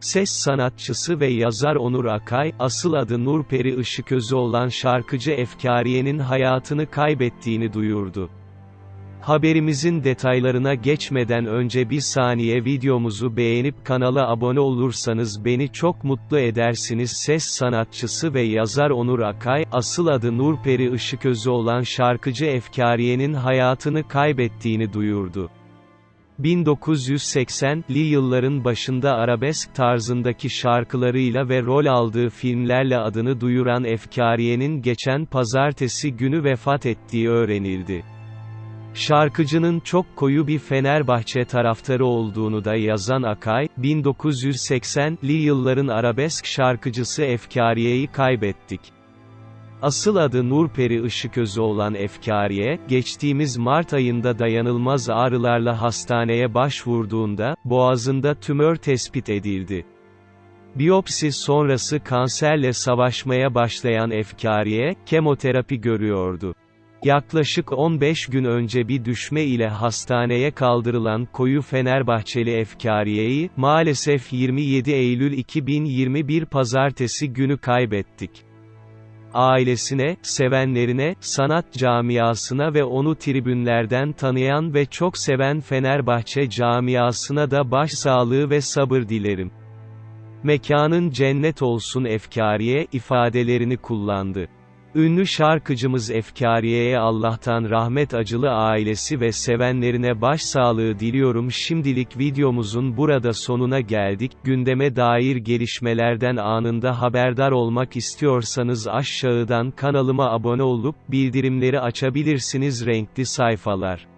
Ses sanatçısı ve yazar Onur Akay, asıl adı Nurperi Işıközü olan şarkıcı Efkariye'nin hayatını kaybettiğini duyurdu. Haberimizin detaylarına geçmeden önce bir saniye videomuzu beğenip kanala abone olursanız beni çok mutlu edersiniz. Ses sanatçısı ve yazar Onur Akay, asıl adı Nurperi Işıközü olan şarkıcı Efkariye'nin hayatını kaybettiğini duyurdu. 1980'li yılların başında arabesk tarzındaki şarkılarıyla ve rol aldığı filmlerle adını duyuran Efkariye'nin geçen pazartesi günü vefat ettiği öğrenildi. Şarkıcının çok koyu bir Fenerbahçe taraftarı olduğunu da yazan Akay, 1980'li yılların arabesk şarkıcısı Efkariye'yi kaybettik. Asıl adı Nurperi Işıközü olan Efkariye, geçtiğimiz Mart ayında dayanılmaz ağrılarla hastaneye başvurduğunda, boğazında tümör tespit edildi. Biyopsi sonrası kanserle savaşmaya başlayan Efkariye, kemoterapi görüyordu. Yaklaşık 15 gün önce bir düşme ile hastaneye kaldırılan koyu Fenerbahçeli Efkariye'yi, maalesef 27 Eylül 2021 pazartesi günü kaybettik. Ailesine, sevenlerine, sanat camiasına ve onu tribünlerden tanıyan ve çok seven Fenerbahçe camiasına da başsağlığı ve sabır dilerim. Mekanın cennet olsun Efkariye ifadelerini kullandı. Ünlü şarkıcımız Efkariye'ye Allah'tan rahmet acılı ailesi ve sevenlerine başsağlığı diliyorum. Şimdilik videomuzun burada sonuna geldik, gündeme dair gelişmelerden anında haberdar olmak istiyorsanız aşağıdan kanalıma abone olup, bildirimleri açabilirsiniz. Renkli sayfalar.